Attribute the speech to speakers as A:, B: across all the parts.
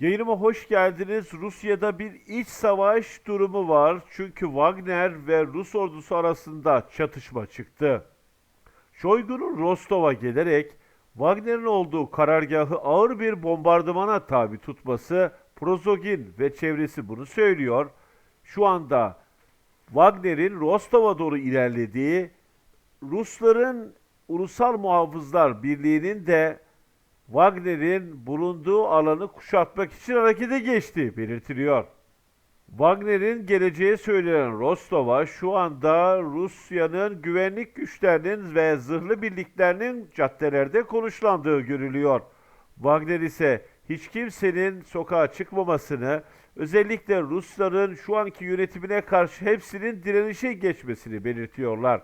A: Yayınıma hoş geldiniz. Rusya'da bir iç savaş durumu var. Çünkü Wagner ve Rus ordusu arasında çatışma çıktı. Şoygu'nun Rostov'a gelerek Wagner'in olduğu karargahı ağır bir bombardımana tabi tutması Prozogin ve çevresi bunu söylüyor. Şu anda Wagner'in Rostov'a doğru ilerlediği, Rusların Ulusal Muhafızlar Birliği'nin de Wagner'in bulunduğu alanı kuşatmak için harekete geçtiği belirtiliyor. Wagner'in geleceği söylenen Rostov'a şu anda Rusya'nın güvenlik güçlerinin ve zırhlı birliklerinin caddelerde konuşlandığı görülüyor. Wagner ise hiç kimsenin sokağa çıkmamasını, özellikle Rusların şu anki yönetimine karşı hepsinin direnişe geçmesini belirtiyorlar.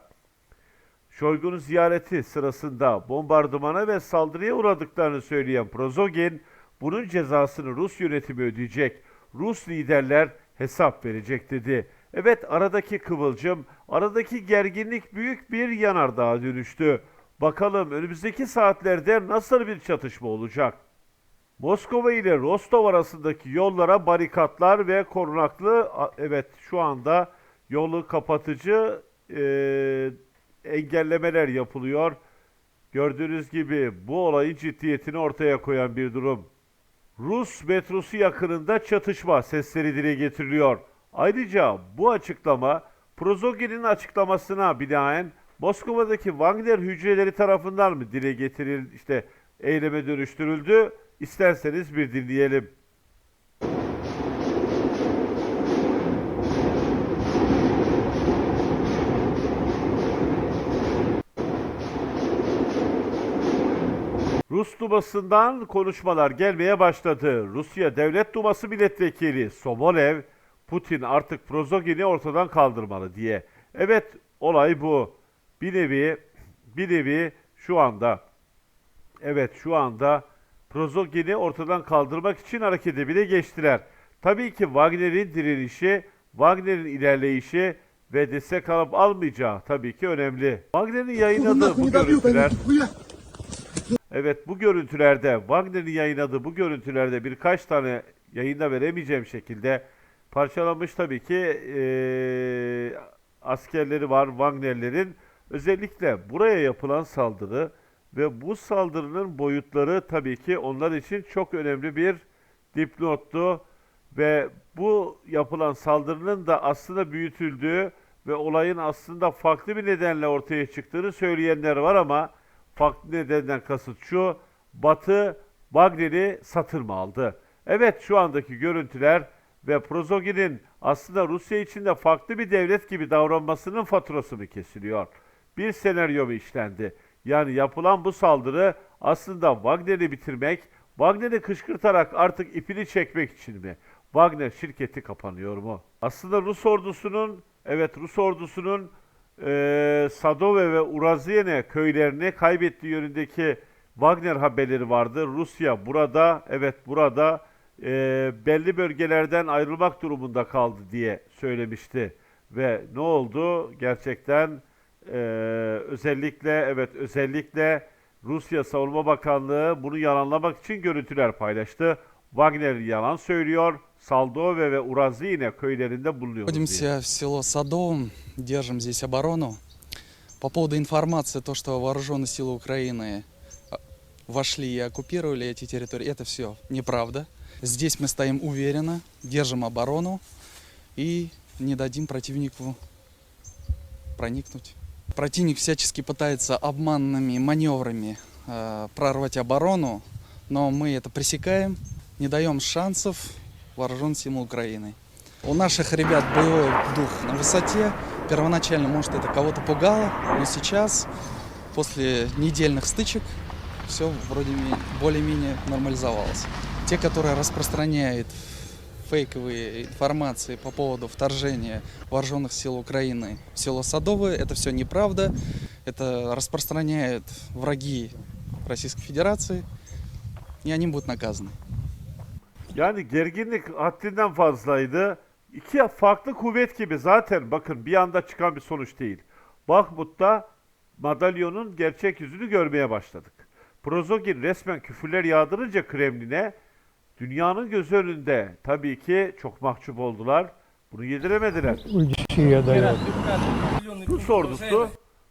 A: Şoygu'nun ziyareti sırasında bombardımana ve saldırıya uğradıklarını söyleyen Prozogin, bunun cezasını Rus yönetimi ödeyecek, Rus liderler hesap verecek dedi. Evet aradaki kıvılcım, aradaki gerginlik büyük bir yanardağa dönüştü. Bakalım önümüzdeki saatlerde nasıl bir çatışma olacak? Moskova ile Rostov arasındaki yollara barikatlar ve korunaklı, evet şu anda yolu kapatıcı eee, engellemeler yapılıyor. Gördüğünüz gibi bu olayın ciddiyetini ortaya koyan bir durum. Rus metrosu yakınında çatışma sesleri dile getiriliyor. Ayrıca bu açıklama Prozogin'in açıklamasına binaen Moskova'daki Wagner hücreleri tarafından mı dile getirildi, işte eyleme dönüştürüldü? İsterseniz bir dinleyelim. Rus Duması'ndan konuşmalar gelmeye başladı. Rusya Devlet Duması Milletvekili Sobolev, Putin artık Prozogin'i ortadan kaldırmalı diye. Evet, olay bu. Bir nevi, bir nevi şu anda, evet şu anda Prozogin'i ortadan kaldırmak için harekete bile geçtiler. Tabii ki Wagner'in direnişi, Wagner'in ilerleyişi ve destek alıp almayacağı tabii ki önemli. Wagner'in yayınladığı bu görüntüler Evet bu görüntülerde Wagner'in yayınladığı bu görüntülerde birkaç tane yayında veremeyeceğim şekilde parçalanmış tabii ki eee, askerleri var Wagner'lerin. Özellikle buraya yapılan saldırı ve bu saldırının boyutları tabii ki onlar için çok önemli bir dipnottu ve bu yapılan saldırının da aslında büyütüldüğü ve olayın aslında farklı bir nedenle ortaya çıktığını söyleyenler var ama farklı nedenden kasıt şu, Batı Wagner'i satır mı aldı? Evet şu andaki görüntüler ve Prozogin'in aslında Rusya içinde farklı bir devlet gibi davranmasının faturası mı kesiliyor? Bir senaryo mu işlendi? Yani yapılan bu saldırı aslında Wagner'i bitirmek, Wagner'i kışkırtarak artık ipini çekmek için mi? Wagner şirketi kapanıyor mu? Aslında Rus ordusunun, evet Rus ordusunun eee Sadove ve Uraziene köylerini kaybettiği yönündeki Wagner haberleri vardı. Rusya burada, evet burada eee, belli bölgelerden ayrılmak durumunda kaldı diye söylemişti. Ve ne oldu? Gerçekten eee, özellikle, evet özellikle Rusya Savunma Bakanlığı bunu yalanlamak için görüntüler paylaştı. Wagner yalan söylüyor. Saldove ve Uraziene köylerinde bulunuyor. diye.
B: Находимся в село Садовом, держим здесь оборону. По поводу информации, то, что вооруженные силы Украины а, вошли и оккупировали эти территории, это все неправда. Здесь мы стоим уверенно, держим оборону и не дадим противнику проникнуть. Противник всячески пытается обманными маневрами э, прорвать оборону, но мы это пресекаем, не даем шансов вооруженным силам Украины. У наших ребят боевой дух на высоте. Первоначально, может, это кого-то пугало, но сейчас, после недельных стычек, все вроде более-менее нормализовалось. Те, которые распространяют фейковые информации по поводу вторжения вооруженных сил Украины в село Садовое, это все неправда. Это распространяют враги Российской Федерации, и они будут наказаны.
A: Yani gerginlik haddinden fazlaydı. İki farklı kuvvet gibi zaten bakın bir anda çıkan bir sonuç değil. Bahmut'ta madalyonun gerçek yüzünü görmeye başladık. Prozogin resmen küfürler yağdırınca Kremlin'e dünyanın göz önünde tabii ki çok mahcup oldular. Bunu yediremediler. Rus ordusu,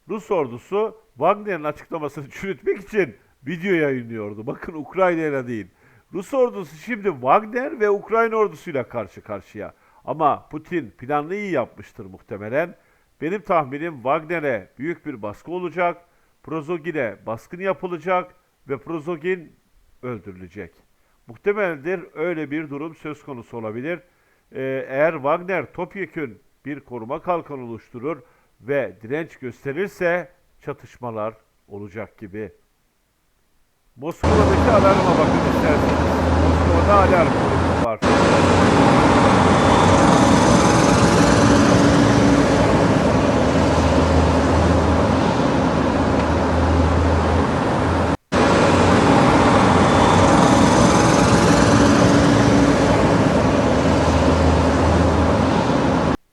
A: Rus ordusu Wagner'in açıklamasını çürütmek için video yayınlıyordu. Bakın Ukrayna'ya değil. Rus ordusu şimdi Wagner ve Ukrayna ordusuyla karşı karşıya. Ama Putin planını iyi yapmıştır muhtemelen. Benim tahminim Wagner'e büyük bir baskı olacak. Prozogin'e baskın yapılacak ve Prozogin öldürülecek. Muhtemeldir öyle bir durum söz konusu olabilir. Ee, eğer Wagner topyekün bir koruma kalkanı oluşturur ve direnç gösterirse çatışmalar olacak gibi. Moskova'daki alarma bakın isterseniz. Moskova'da alarm var.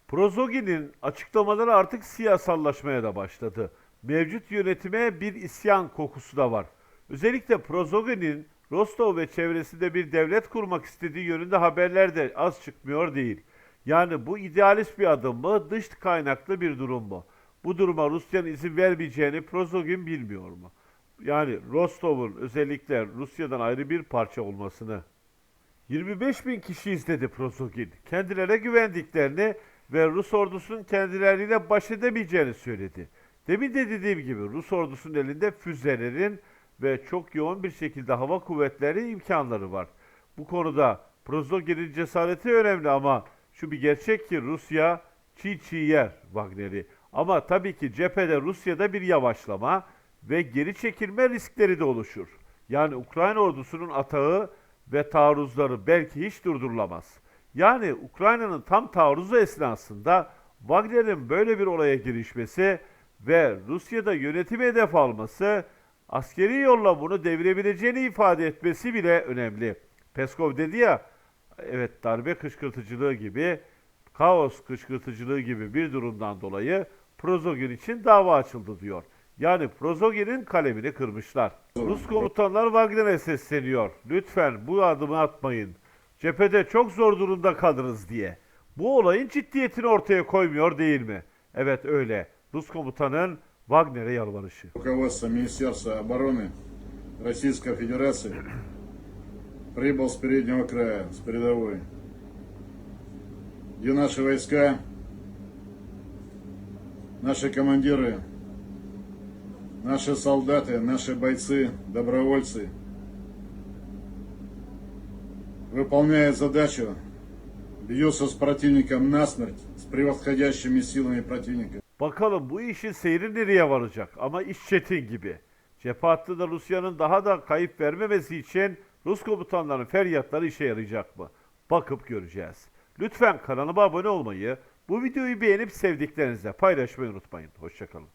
A: Prozogin'in açıklamaları artık siyasallaşmaya da başladı. Mevcut yönetime bir isyan kokusu da var. Özellikle Prozogin'in Rostov ve çevresinde bir devlet kurmak istediği yönünde haberler de az çıkmıyor değil. Yani bu idealist bir adım mı, dış kaynaklı bir durum mu? Bu duruma Rusya'nın izin vermeyeceğini Prozogin bilmiyor mu? Yani Rostov'un özellikle Rusya'dan ayrı bir parça olmasını 25 bin kişi izledi Prozogin. Kendilerine güvendiklerini ve Rus ordusunun kendileriyle baş edemeyeceğini söyledi. Demin de dediğim gibi Rus ordusunun elinde füzelerin ve çok yoğun bir şekilde hava kuvvetleri imkanları var. Bu konuda Prozogin'in cesareti önemli ama şu bir gerçek ki Rusya çiğ çiğ yer Wagner'i. Ama tabii ki cephede Rusya'da bir yavaşlama ve geri çekilme riskleri de oluşur. Yani Ukrayna ordusunun atağı ve taarruzları belki hiç durdurulamaz. Yani Ukrayna'nın tam taarruzu esnasında Wagner'in böyle bir olaya girişmesi ve Rusya'da yönetimi hedef alması askeri yolla bunu devirebileceğini ifade etmesi bile önemli. Peskov dedi ya, evet darbe kışkırtıcılığı gibi, kaos kışkırtıcılığı gibi bir durumdan dolayı Prozogin için dava açıldı diyor. Yani Prozogin'in kalemini kırmışlar. Rus komutanlar Wagner'e sesleniyor. Lütfen bu adımı atmayın. Cephede çok zor durumda kalırız diye. Bu olayın ciddiyetini ortaya koymuyor değil mi? Evet öyle. Rus komutanın Wagner'e yalvarışı.
C: Руководство Министерства обороны Российской Федерации прибыл с переднего края, с передовой, где наши войска, наши командиры, наши солдаты, наши бойцы, добровольцы выполняют задачу, бьются с противником насмерть, с превосходящими силами противника.
A: Bakalım bu işin seyri nereye varacak ama iş çetin gibi. Cephe hattında Rusya'nın daha da kayıp vermemesi için Rus komutanların feryatları işe yarayacak mı? Bakıp göreceğiz. Lütfen kanalıma abone olmayı, bu videoyu beğenip sevdiklerinizle paylaşmayı unutmayın. Hoşçakalın.